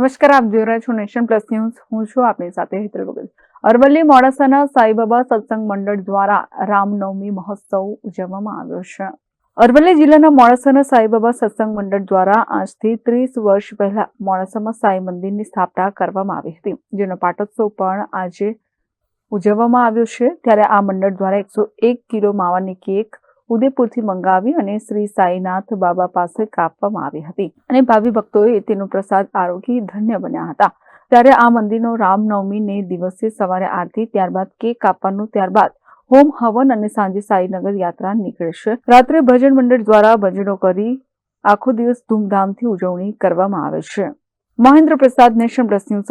નમસ્કાર, આપ જોઈ રહ્યા છો નેશન પ્લસ ન્યૂઝ. હું છું આપની સાથે હેતલ વગર અરવલ્લી મોડાસાના સાઈબાબા સત્સંગ મંડળ દ્વારા રામનવમી મહોત્સવ ઉજવવામાં આવ્યો છે. અરવલ્લી જિલ્લાના મોડાસાના સાઈબાબા સત્સંગ મંડળ દ્વારા આજથી ત્રીસ વર્ષ પહેલા મોડાસામાં સાઈ મંદિરની સ્થાપના કરવામાં આવી હતી, જેનો પાટોત્સવ પણ આજે ઉજવવામાં આવ્યો છે. ત્યારે આ મંડળ દ્વારા એકસો એક કિલો માવાની કેક ઉદયપુરથી મંગાવી અને શ્રી સાઈનાથ બાબા પાસે કાપવામાં આવી હતી. અને ભાવિ ભક્તોએ તેનો પ્રસાદ આરોગી ધન્ય બન્યા હતા. ત્યારે આ મંદિરનો રામનવમીને દિવસે સવારે આરતી, ત્યારબાદ કેક કાપવાનું, ત્યારબાદ હોમ હવન અને સાંજે સાઈનગર યાત્રા નીકળશે. રાત્રે ભજન મંડળ દ્વારા ભજનો કરી આખો દિવસ ધૂમધામથી ઉજવણી કરવામાં આવે છે. મહેન્દ્ર પ્રસાદ નેશન પ્લસ ન્યૂઝ